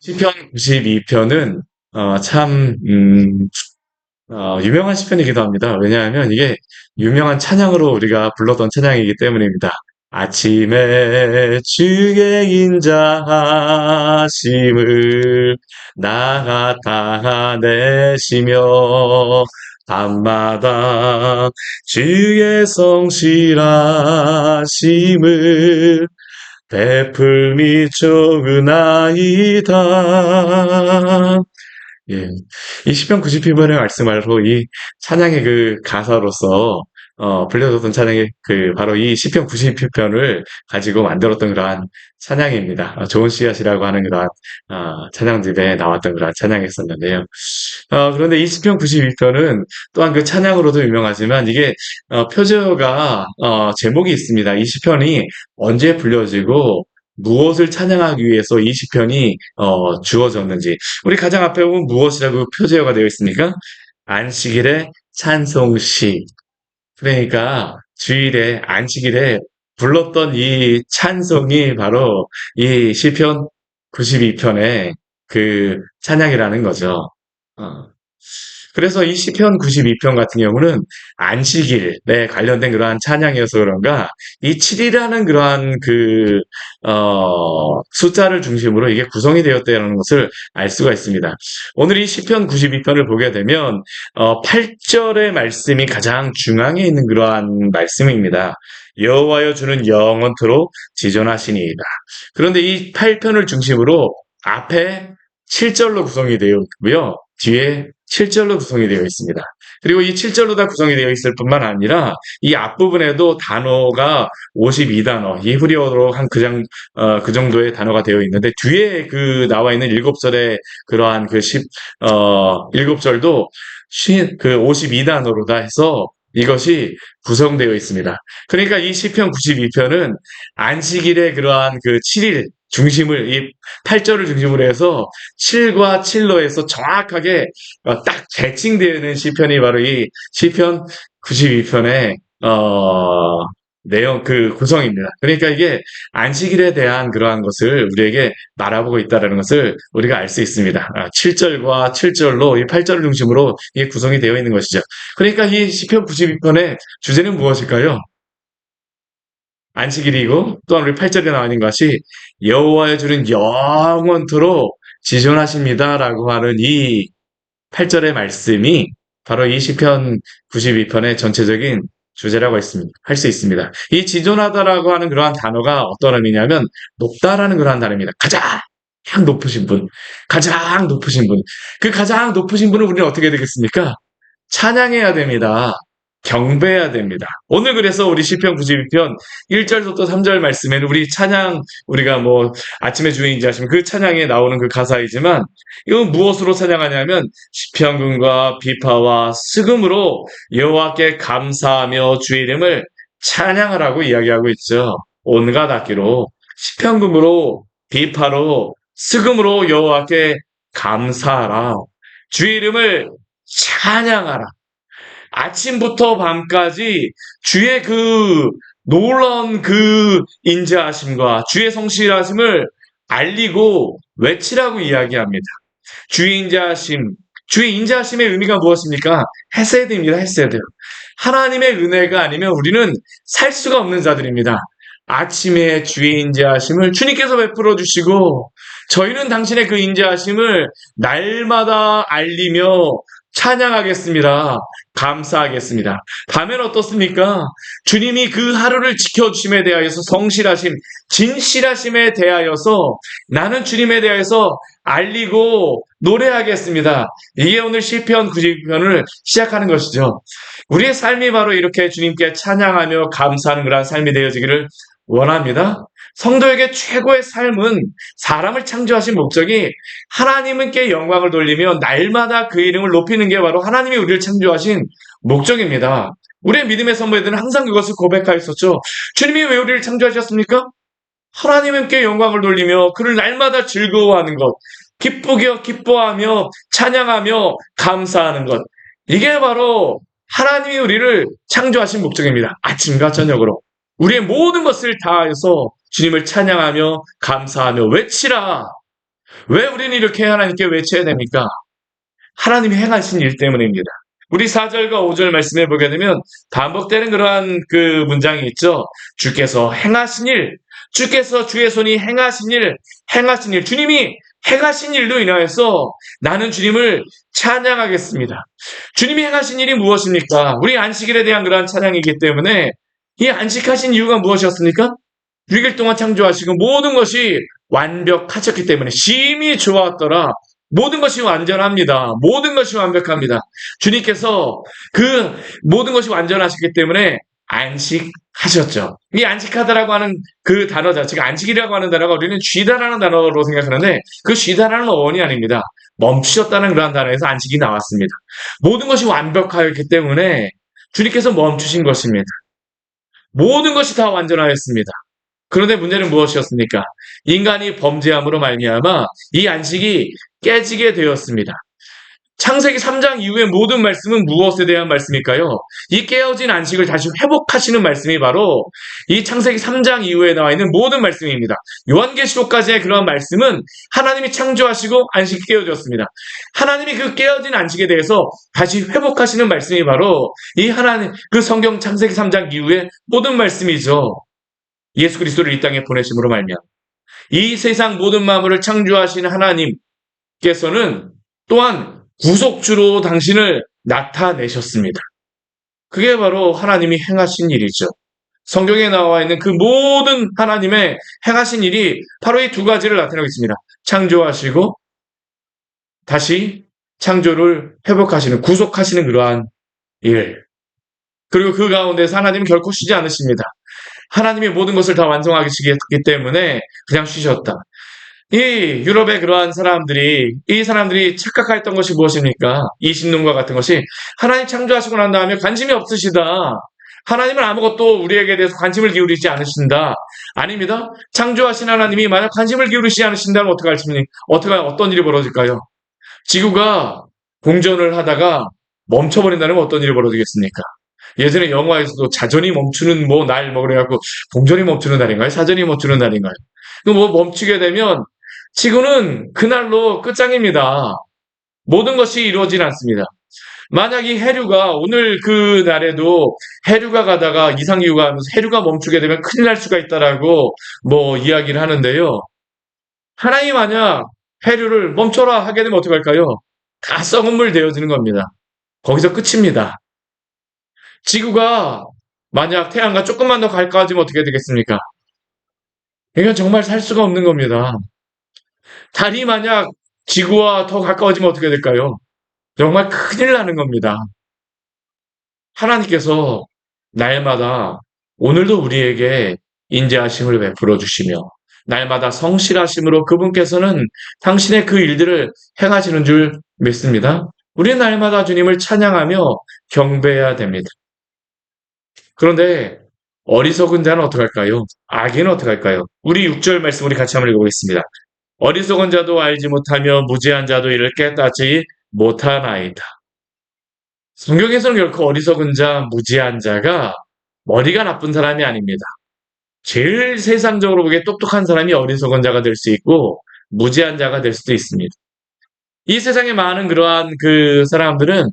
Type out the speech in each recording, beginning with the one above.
시편 92편은 어, 참 음, 어, 유명한 시편이기도 합니다. 왜냐하면 이게 유명한 찬양으로 우리가 불렀던 찬양이기 때문입니다. 아침에 주의 인자하심을 나타내시며 밤마다 주의 성실하심을 베풀미 좋으나이다. 예. 이 시편 90편의 말씀으로 이 찬양의 그 가사로서 어, 불려졌던 찬양이 그 바로 이 시편 90편을 가지고 만들었던 그러한 찬양입니다. 어, 좋은 씨앗이라고 하는 그러한 어, 찬양집에 나왔던 그러한 찬양이었었는데요. 어, 그런데 이 시편 92편은 또한 그 찬양으로도 유명하지만 이게 어, 표제어가 어, 제목이 있습니다. 이 시편이 언제 불려지고 무엇을 찬양하기 위해서 이 시편이 어, 주어졌는지 우리 가장 앞에 보면 무엇이라고 표제어가 되어 있습니까? 안식일의 찬송시 그러니까 주일에 안식일에 불렀던 이 찬송이 바로 이 시편 92편의 그 찬양이라는 거죠. 어. 그래서 이 시편 92편 같은 경우는 안식일에 관련된 그러한 찬양이어서 그런가 이 7이라는 그러한 그 어, 숫자를 중심으로 이게 구성이 되었다는 것을 알 수가 있습니다. 오늘 이 시편 92편을 보게 되면 어, 8절의 말씀이 가장 중앙에 있는 그러한 말씀입니다. 여호와여 주는 영원토록 지존하시니이다. 그런데 이 8편을 중심으로 앞에 7절로 구성이 되어 있고요. 뒤에 7절로 구성이 되어 있습니다. 그리고 이 7절로 다 구성이 되어 있을 뿐만 아니라 이 앞부분에도 단어가 52단어, 히브리어로 한 그 장, 어, 그 정도의 단어가 되어 있는데 뒤에 그 나와 있는 7절의 그러한 그 10, 어, 7절도 그 52단어로 다 해서 이것이 구성되어 있습니다. 그러니까 이 시편 92편은 안식일의 그러한 그 7일 중심을 이 8절을 중심으로 해서 7과 7로 해서 정확하게 어, 딱 대칭되는 시편이 바로 이 시편 92편의 어, 내용 그 구성입니다. 그러니까 이게 안식일에 대한 그러한 것을 우리에게 말하고 있다는 것을 우리가 알 수 있습니다. 7절과 7절로 이 8절을 중심으로 이게 구성이 되어 있는 것이죠. 그러니까 이 시편 92편의 주제는 무엇일까요? 안식일이고 또한 우리 8절에 나와 있는 것이 여호와의 주는 영원토록 지존하십니다라고 하는 이 8절의 말씀이 바로 이 시편 92편의 전체적인 주제라고 할수 있습니다. 이 지존하다라고 하는 그러한 단어가 어떤 의미냐면 높다라는 그러한 단어입니다. 가장 높으신 분, 가장 높으신 분. 그 가장 높으신 분을 우리는 어떻게 되겠습니까? 찬양해야 됩니다. 경배해야 됩니다. 오늘 그래서 우리 시편 92편 1절부터 3절 말씀에는 우리 찬양 우리가 뭐 아침에 주인지 하시면 그 찬양에 나오는 그 가사이지만 이건 무엇으로 찬양하냐면 시편군과 비파와 스금으로 여호와께 감사하며 주의 이름을 찬양하라고 이야기하고 있죠. 온갖 악기로 시편금으로 비파로 스금으로 여호와께 감사하라. 주의 이름을 찬양하라. 아침부터 밤까지 주의 그 놀라운 그 인자하심과 주의 성실하심을 알리고 외치라고 이야기합니다. 주의 인자하심, 주의 인자하심의 의미가 무엇입니까? 헤세드입니다. 헤세드. 하나님의 은혜가 아니면 우리는 살 수가 없는 자들입니다. 아침에 주의 인자하심을 주님께서 베풀어 주시고 저희는 당신의 그 인자하심을 날마다 알리며 찬양하겠습니다. 감사하겠습니다. 밤엔 어떻습니까? 주님이 그 하루를 지켜주심에 대하여서 성실하심, 진실하심에 대하여서 나는 주님에 대하여서 알리고 노래하겠습니다. 이게 오늘 시편 90편을 시작하는 것이죠. 우리의 삶이 바로 이렇게 주님께 찬양하며 감사하는 그런 삶이 되어지기를 원합니다. 성도에게 최고의 삶은 사람을 창조하신 목적이 하나님께 영광을 돌리며 날마다 그 이름을 높이는 게 바로 하나님이 우리를 창조하신 목적입니다. 우리의 믿음의 선배들은 항상 그것을 고백하였었죠. 주님이 왜 우리를 창조하셨습니까? 하나님께 영광을 돌리며 그를 날마다 즐거워하는 것, 기쁘게 기뻐하며 찬양하며 감사하는 것. 이게 바로 하나님이 우리를 창조하신 목적입니다. 아침과 저녁으로. 우리의 모든 것을 다하여서 주님을 찬양하며 감사하며 외치라. 왜 우리는 이렇게 하나님께 외쳐야 됩니까? 하나님이 행하신 일 때문입니다. 우리 4절과 5절 말씀해 보게 되면 반복되는 그러한 그 문장이 있죠. 주께서 행하신 일, 주께서 주의 손이 행하신 일, 행하신 일, 주님이 행하신 일로 인하여서 나는 주님을 찬양하겠습니다. 주님이 행하신 일이 무엇입니까? 우리 안식일에 대한 그러한 찬양이기 때문에 이 안식하신 이유가 무엇이었습니까? 6일 동안 창조하시고 모든 것이 완벽하셨기 때문에 심히 좋았더라. 모든 것이 완전합니다. 모든 것이 완벽합니다. 주님께서 그 모든 것이 완전하셨기 때문에 안식하셨죠. 이 안식하다라고 하는 그 단어 자체가 안식이라고 하는 단어가 우리는 쉬다라는 단어로 생각하는데 그 쉬다라는 어원이 아닙니다. 멈추셨다는 그러한 단어에서 안식이 나왔습니다. 모든 것이 완벽하였기 때문에 주님께서 멈추신 것입니다. 모든 것이 다 완전하였습니다. 그런데 문제는 무엇이었습니까? 인간이 범죄함으로 말미암아 이 안식이 깨지게 되었습니다. 창세기 3장 이후의 모든 말씀은 무엇에 대한 말씀일까요? 이 깨어진 안식을 다시 회복하시는 말씀이 바로 이 창세기 3장 이후에 나와 있는 모든 말씀입니다. 요한계시록까지의 그러한 말씀은 하나님이 창조하시고 안식이 깨어졌습니다. 하나님이 그 깨어진 안식에 대해서 다시 회복하시는 말씀이 바로 이 하나님 그 성경 창세기 3장 이후의 모든 말씀이죠. 예수 그리스도를 이 땅에 보내심으로 말미암아 이 세상 모든 만물을 창조하신 하나님께서는 또한 구속주로 당신을 나타내셨습니다. 그게 바로 하나님이 행하신 일이죠. 성경에 나와 있는 그 모든 하나님의 행하신 일이 바로 이 두 가지를 나타내고 있습니다. 창조하시고 다시 창조를 회복하시는 구속하시는 그러한 일. 그리고 그 가운데서 하나님은 결코 쉬지 않으십니다. 하나님이 모든 것을 다 완성하시기 때문에 그냥 쉬셨다. 이 유럽의 그러한 사람들이 이 사람들이 착각했던 것이 무엇입니까? 이 신론과 같은 것이 하나님 창조하시고 난 다음에 관심이 없으시다. 하나님은 아무것도 우리에게 대해서 관심을 기울이지 않으신다. 아닙니다. 창조하신 하나님이 만약 관심을 기울이지 않으신다면 어떻게 할습니까? 어떻게 어떤 일이 벌어질까요? 지구가 공전을 하다가 멈춰버린다면 어떤 일이 벌어지겠습니까? 예전에 영화에서도 자전이 멈추는 뭐 날 뭐 그래갖고 공전이 멈추는 날인가요? 사전이 멈추는 날인가요? 뭐 멈추게 되면 지구는 그날로 끝장입니다. 모든 것이 이루어지진 않습니다. 만약 이 해류가 오늘 그 날에도 해류가 가다가 이상기후가 하면서 해류가 멈추게 되면 큰일 날 수가 있다라고 뭐 이야기를 하는데요. 하나님 만약 해류를 멈춰라 하게 되면 어떡할까요? 다 썩은 물 되어지는 겁니다. 거기서 끝입니다. 지구가 만약 태양과 조금만 더 가까워지면 어떻게 되겠습니까? 이건 정말 살 수가 없는 겁니다. 달이 만약 지구와 더 가까워지면 어떻게 될까요? 정말 큰일 나는 겁니다. 하나님께서 날마다 오늘도 우리에게 인자하심을 베풀어 주시며 날마다 성실하심으로 그분께서는 당신의 그 일들을 행하시는 줄 믿습니다. 우리 날마다 주님을 찬양하며 경배해야 됩니다. 그런데 어리석은 자는 어떡할까요? 악인은 어떡할까요? 우리 6절 말씀 우리 같이 한번 읽어보겠습니다. 어리석은 자도 알지 못하며 무지한 자도 이를 깨닫지 못하나이다. 성경에서는 결코 어리석은 자, 무지한 자가 머리가 나쁜 사람이 아닙니다. 제일 세상적으로 보기에 똑똑한 사람이 어리석은 자가 될 수 있고 무지한 자가 될 수도 있습니다. 이 세상에 많은 그러한 그 사람들은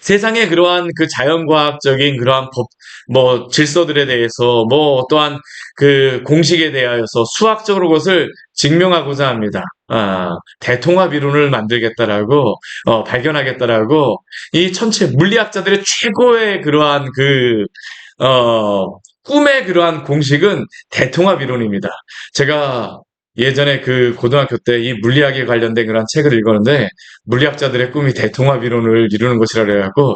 세상의 그러한 그 자연과학적인 그러한 법, 뭐 질서들에 대해서 뭐 또한 그 공식에 대하여서 수학적으로 그것을 증명하고자 합니다. 아, 대통합 이론을 만들겠다라고 어, 발견하겠다라고 이 천체 물리학자들의 최고의 그러한 그 어, 꿈의 그러한 공식은 대통합 이론입니다. 제가 예전에 그 고등학교 때 이 물리학에 관련된 그런 책을 읽었는데 물리학자들의 꿈이 대통합 이론을 이루는 것이라 그래갖고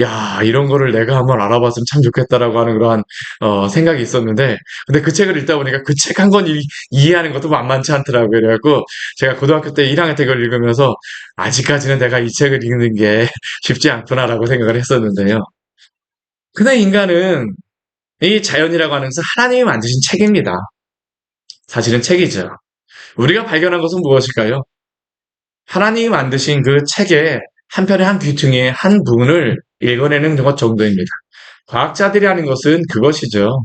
야 이런 거를 내가 한번 알아봤으면 참 좋겠다라고 하는 그러한 어, 생각이 있었는데 근데 그 책을 읽다 보니까 그 책 한 권 이해하는 것도 만만치 않더라고요. 그래갖고 제가 고등학교 때 1학년 때 그걸 읽으면서 아직까지는 내가 이 책을 읽는 게 쉽지 않구나라고 생각을 했었는데요. 근데 인간은 이 자연이라고 하는 것은 하나님이 만드신 책입니다. 사실은 책이죠. 우리가 발견한 것은 무엇일까요? 하나님이 만드신 그 책의 한 편의 한 귀퉁이의 한 부분을 읽어내는 것 정도입니다. 과학자들이 하는 것은 그것이죠.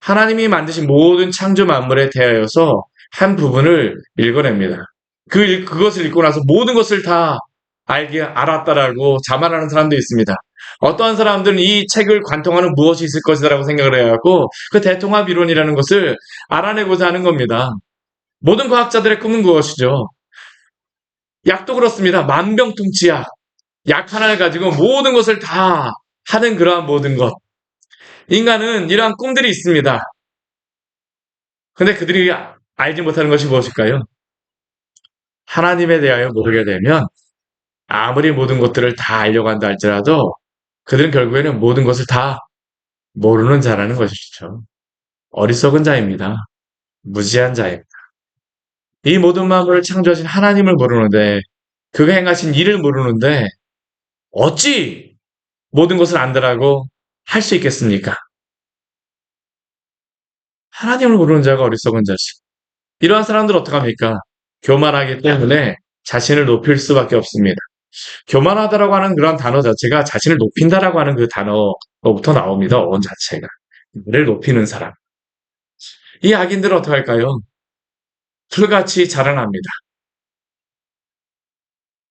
하나님이 만드신 모든 창조 만물에 대하여서 한 부분을 읽어냅니다. 그, 읽- 그것을 읽고 나서 모든 것을 다 알게, 알았다라고 자만하는 사람도 있습니다. 어떠한 사람들은 이 책을 관통하는 무엇이 있을 것이다라고 생각을 해갖고 그 대통합 이론이라는 것을 알아내고자 하는 겁니다. 모든 과학자들의 꿈은 그것이죠. 약도 그렇습니다. 만병통치약. 약 하나를 가지고 모든 것을 다 하는 그러한 모든 것. 인간은 이러한 꿈들이 있습니다. 근데 그들이 알지 못하는 것이 무엇일까요? 하나님에 대하여 모르게 되면 아무리 모든 것들을 다 알려고 한다 할지라도 그들은 결국에는 모든 것을 다 모르는 자라는 것이죠. 어리석은 자입니다. 무지한 자입니다. 이 모든 만물을 창조하신 하나님을 모르는데 그가 행하신 일을 모르는데 어찌 모든 것을 안다라고 할 수 있겠습니까? 하나님을 모르는 자가 어리석은 자식. 이러한 사람들 어떡합니까? 교만하기 때문에 자신을 높일 수밖에 없습니다. 교만하다라고 하는 그런 단어 자체가 자신을 높인다라고 하는 그 단어로부터 나옵니다. 어원 자체가. 나를 높이는 사람. 이 악인들은 어떡할까요? 풀같이 자라납니다.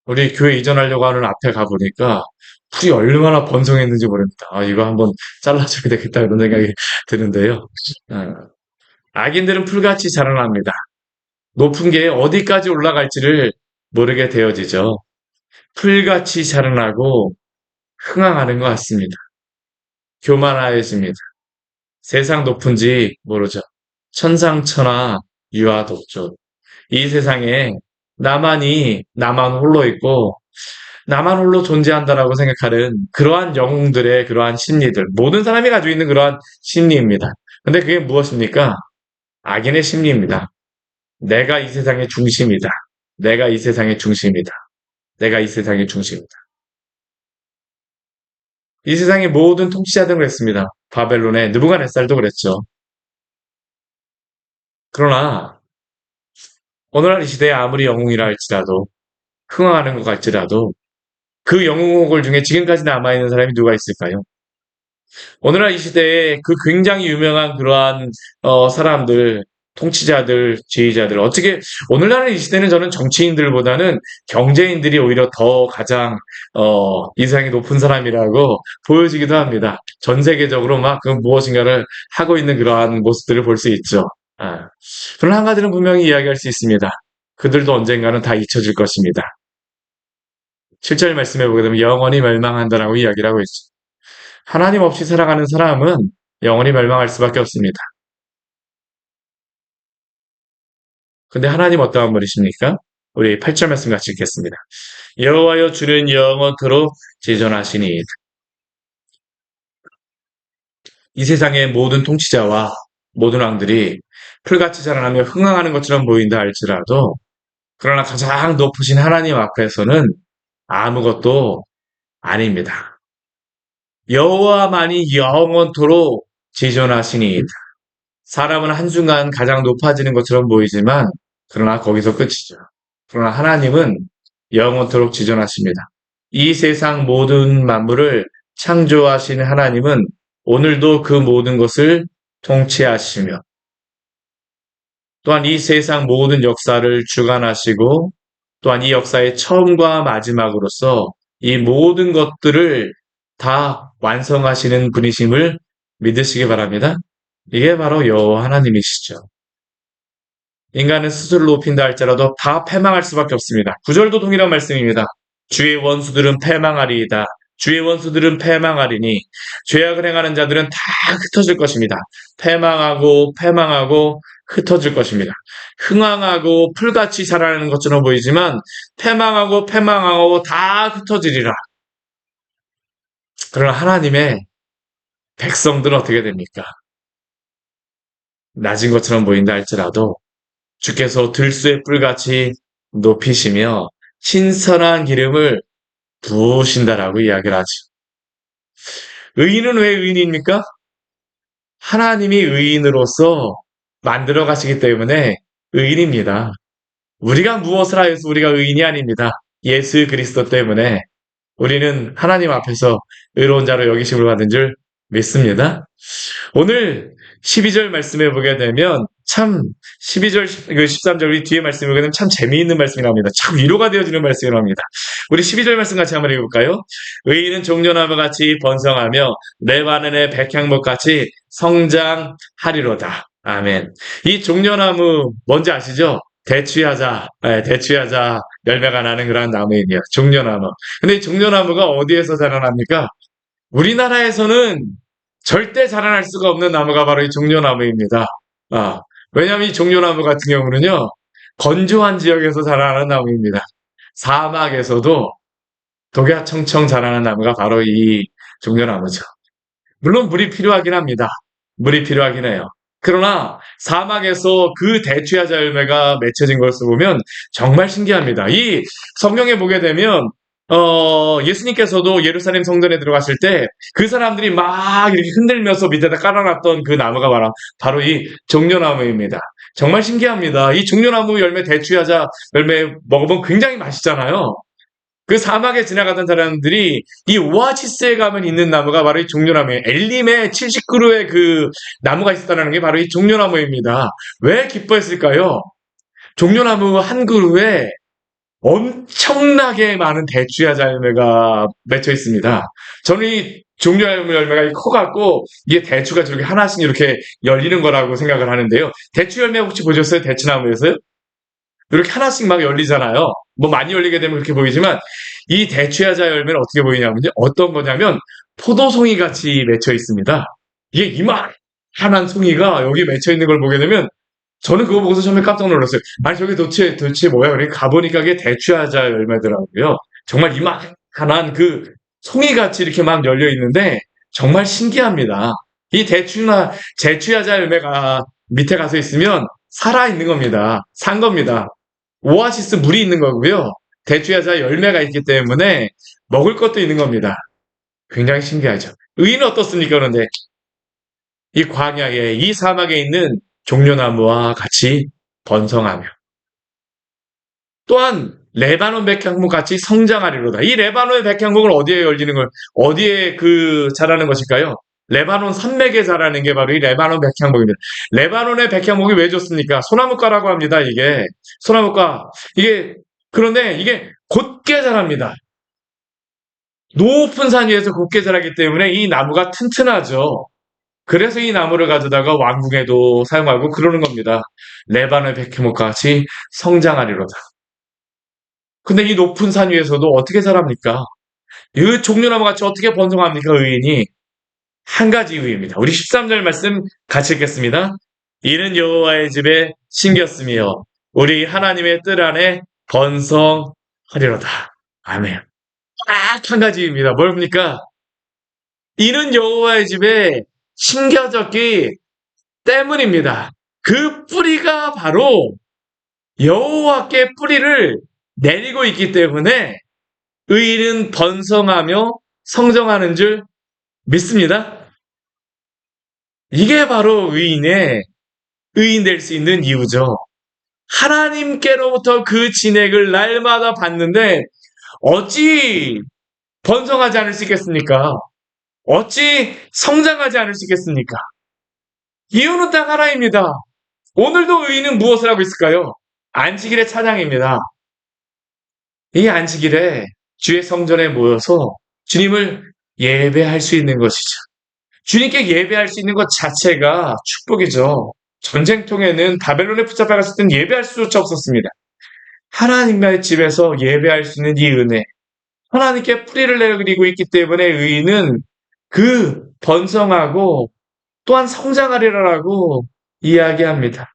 우리 교회 이전하려고 하는 앞에 가보니까 풀이 얼마나 번성했는지 모릅니다. 아, 이거 한번 잘라줘야 되겠다 이런 생각이 드는데요. 아, 악인들은 풀같이 자라납니다. 높은 게 어디까지 올라갈지를 모르게 되어지죠. 풀같이 자라나고 흥황하는 것 같습니다. 교만하여집니다. 세상 높은지 모르죠. 천상천하 유아독존. 이 세상에 나만이 나만 홀로 있고 나만 홀로 존재한다라고 생각하는 그러한 영웅들의 그러한 심리들. 모든 사람이 가지고 있는 그러한 심리입니다. 근데 그게 무엇입니까? 악인의 심리입니다. 내가 이 세상의 중심이다. 내가 이 세상의 중심이다. 내가 이 세상의 중심이다. 이 세상의 모든 통치자들은 그랬습니다. 바벨론의 느부갓네살도 그랬죠. 그러나 오늘날 이 시대에 아무리 영웅이라 할지라도 흥황하는 것 같지라도 그 영웅들 중에 지금까지 남아있는 사람이 누가 있을까요? 오늘날 이 시대에 그 굉장히 유명한 그러한 어, 사람들, 통치자들, 지휘자들 어떻게 오늘날 이 시대는 저는 정치인들보다는 경제인들이 오히려 더 가장 어, 이상이 높은 사람이라고 보여지기도 합니다. 전 세계적으로 막 그 무엇인가를 하고 있는 그러한 모습들을 볼 수 있죠. 아. 그러나 한 가지는 분명히 이야기할 수 있습니다. 그들도 언젠가는 다 잊혀질 것입니다. 7절 말씀해 보게 되면 영원히 멸망한다라고 이야기를 하고 있죠. 하나님 없이 살아가는 사람은 영원히 멸망할 수밖에 없습니다. 근데 하나님 어떠한 분이십니까? 우리 8절 말씀 같이 읽겠습니다. 여호와여 주는 영원토록 지존하시니 이 세상의 모든 통치자와 모든 왕들이 풀같이 자라나며 흥황하는 것처럼 보인다 할지라도 그러나 가장 높으신 하나님 앞에서는 아무것도 아닙니다. 여호와만이 영원토록 지존하시니 사람은 한순간 가장 높아지는 것처럼 보이지만 그러나 거기서 끝이죠. 그러나 하나님은 영원토록 지존하십니다. 이 세상 모든 만물을 창조하신 하나님은 오늘도 그 모든 것을 통치하시며 또한 이 세상 모든 역사를 주관하시고 또한 이 역사의 처음과 마지막으로서 이 모든 것들을 다 완성하시는 분이심을 믿으시기 바랍니다. 이게 바로 여호와 하나님이시죠. 인간은 스스로 높인다 할지라도 다 패망할 수밖에 없습니다. 구절도 동일한 말씀입니다. 주의 원수들은 패망하리이다. 주의 원수들은 패망하리니 죄악을 행하는 자들은 다 흩어질 것입니다. 패망하고 패망하고 흩어질 것입니다. 흥황하고 풀같이 자라는 것처럼 보이지만 패망하고 패망하고 다 흩어지리라. 그러나 하나님의 백성들은 어떻게 됩니까? 낮은 것처럼 보인다 할지라도 주께서 들수의 뿔같이 높이시며 신선한 기름을 부으신다라고 이야기를 하죠. 의인은 왜 의인입니까? 하나님이 의인으로서 만들어 가시기 때문에 의인입니다. 우리가 무엇을 하여서 우리가 의인이 아닙니다. 예수 그리스도 때문에 우리는 하나님 앞에서 의로운 자로 여기심을 받은 줄 믿습니다. 오늘 12절 말씀에 보게 되면 참 12절 그 13절 우리 뒤에 말씀에 보게 되면 참 재미있는 말씀이 나옵니다. 참 위로가 되어지는 말씀이 나옵니다. 우리 12절 말씀 같이 한번 읽어볼까요? 의인은 종려나무 같이 번성하며 레바논의 백향목 같이 성장하리로다. 아멘. 이 종려나무 뭔지 아시죠? 대추야자, 네, 대추야자 열매가 나는 그런 나무입니다. 종려나무. 근데 이 종려나무가 어디에서 자라납니까? 우리나라에서는 절대 자라날 수가 없는 나무가 바로 이 종려나무입니다. 아, 왜냐하면 이 종려나무 같은 경우는요, 건조한 지역에서 자라는 나무입니다. 사막에서도 독야청청 자라는 나무가 바로 이 종려나무죠. 물론 물이 필요하긴 합니다. 물이 필요하긴 해요. 그러나 사막에서 그 대추야 자 열매가 맺혀진 것을 보면 정말 신기합니다. 이 성경에 보게 되면 어, 예수님께서도 예루살렘 성전에 들어갔을 때 그 사람들이 막 이렇게 흔들면서 밑에다 깔아놨던 그 나무가 바로, 바로 이 종려나무입니다. 정말 신기합니다. 이 종려나무 열매 대추야자 열매 먹어보면 굉장히 맛있잖아요. 그 사막에 지나가던 사람들이 이 오아시스에 가면 있는 나무가 바로 이 종려나무예요. 엘림에 70그루의 그 나무가 있었다는 게 바로 이 종려나무입니다. 왜 기뻐했을까요? 종려나무 한 그루에 엄청나게 많은 대추야자 열매가 맺혀 있습니다. 저는 이 종려 열매가 커갖고 이게 대추가 저렇게 하나씩 이렇게 열리는 거라고 생각을 하는데요. 대추 열매 혹시 보셨어요? 대추나무에서요? 이렇게 하나씩 막 열리잖아요. 뭐 많이 열리게 되면 그렇게 보이지만 이 대추야자 열매는 어떻게 보이냐면요. 어떤 거냐면 포도송이 같이 맺혀 있습니다. 이게 이만한 송이가 여기 맺혀 있는 걸 보게 되면 저는 그거 보고서 처음에 깜짝 놀랐어요. 아니 저게 도대체 도대체 뭐야? 그래 가보니까 이게 대추야자 열매더라고요. 정말 이만한 그 송이 같이 이렇게 막 열려 있는데 정말 신기합니다. 이 대추나 제추야자 열매가 밑에 가서 있으면 살아 있는 겁니다. 산 겁니다. 오아시스 물이 있는 거고요. 대추야자 열매가 있기 때문에 먹을 것도 있는 겁니다. 굉장히 신기하죠. 의인은 어떻습니까? 그런데 이 광야에 이 사막에 있는 종려나무와 같이 번성하며 또한 레바논 백향목 같이 성장하리로다. 이 레바논의 백향목은 어디에 열리는 걸 어디에 그 자라는 것일까요? 레바논 산맥에 자라는 게 바로 이 레바논 백향목입니다. 레바논의 백향목이 왜 좋습니까? 소나무과라고 합니다. 이게 소나무과 이게 그런데 이게 곧게 자랍니다. 높은 산 위에서 곧게 자라기 때문에 이 나무가 튼튼하죠. 그래서 이 나무를 가져다가 왕궁에도 사용하고 그러는 겁니다. 레바논 백향목과 같이 성장하리로다. 근데 이 높은 산 위에서도 어떻게 자랍니까? 이 종려나무 같이 어떻게 번성합니까? 의인이 한 가지 이유입니다. 우리 13절 말씀 같이 읽겠습니다. 이는 여호와의 집에 신겼으며 우리 하나님의 뜰 안에 번성하리로다. 아멘. 딱 한 가지입니다. 뭡니까? 이는 여호와의 집에 심겨졌기 때문입니다. 그 뿌리가 바로 여호와께 뿌리를 내리고 있기 때문에 의인은 번성하며 성장하는 줄 믿습니다. 이게 바로 의인의 의인 될 수 있는 이유죠. 하나님께로부터 그 진액을 날마다 받는데 어찌 번성하지 않을 수 있겠습니까? 어찌 성장하지 않을 수 있겠습니까? 이유는 딱 하나입니다. 오늘도 의인은 무엇을 하고 있을까요? 안식일의 찬양입니다. 이 안식일에 주의 성전에 모여서 주님을 예배할 수 있는 것이죠. 주님께 예배할 수 있는 것 자체가 축복이죠. 전쟁통에는 바벨론에 붙잡혀 갔을 땐 예배할 수조차 없었습니다. 하나님의 집에서 예배할 수 있는 이 은혜, 하나님께 뿌리를 내리고 있기 때문에 의인은 그 번성하고 또한 성장하리라고 이야기합니다.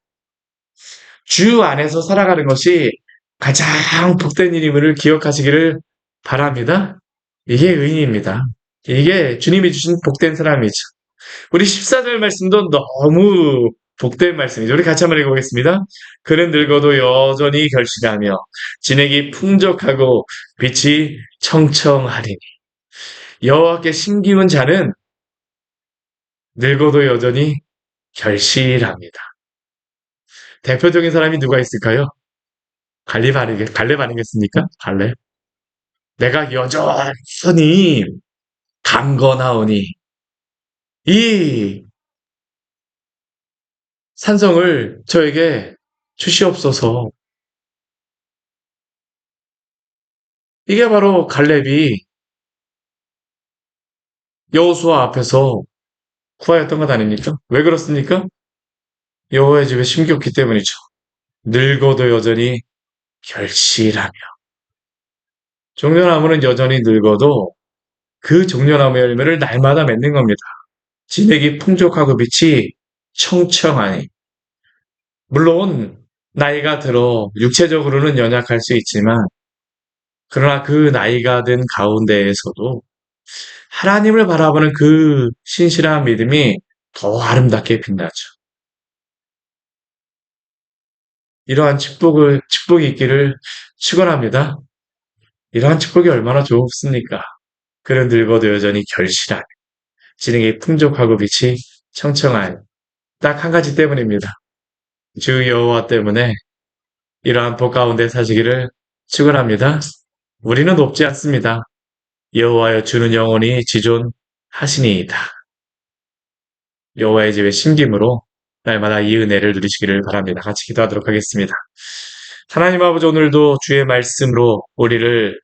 주 안에서 살아가는 것이 가장 복된 일임을 기억하시기를 바랍니다. 이게 의인입니다. 이게 주님이 주신 복된 사람이죠. 우리 14절 말씀도 너무 복된 말씀이죠. 우리 같이 한번 읽어보겠습니다. 그는 늙어도 여전히 결실하며 진액이 풍족하고 빛이 청청하리니 여호와께 심기운 자는 늙어도 여전히 결실합니다. 대표적인 사람이 누가 있을까요? 갈렙 아니겠, 갈렙 아니겠습니까? 갈렙. 내가 여전히 강건하오니 이 산성을 저에게 주시옵소서. 이게 바로 갈렙이 여호수아 앞에서 구하였던 것 아닙니까? 왜 그렇습니까? 여호와의 집에 심겼기 때문이죠. 늙어도 여전히 결실하며 종려나무는 여전히 늙어도 그 종려나무 열매를 날마다 맺는 겁니다. 진액이 풍족하고 빛이 청청하니 물론 나이가 들어 육체적으로는 연약할 수 있지만 그러나 그 나이가 든 가운데에서도 하나님을 바라보는 그 신실한 믿음이 더 아름답게 빛나죠. 이러한 축복을, 축복이 있기를 축원합니다. 이러한 축복이 얼마나 좋습니까? 그는 늙어도 여전히 결실하며 진행이 풍족하고 빛이 청청한 딱 한 가지 때문입니다. 주 여호와 때문에 이러한 복 가운데 사시기를 축원합니다. 우리는 높지 않습니다. 여호와여 주는 영원히 지존하시니이다. 여호와의 집에 심김으로 날마다 이 은혜를 누리시기를 바랍니다. 같이 기도하도록 하겠습니다. 하나님 아버지 오늘도 주의 말씀으로 우리를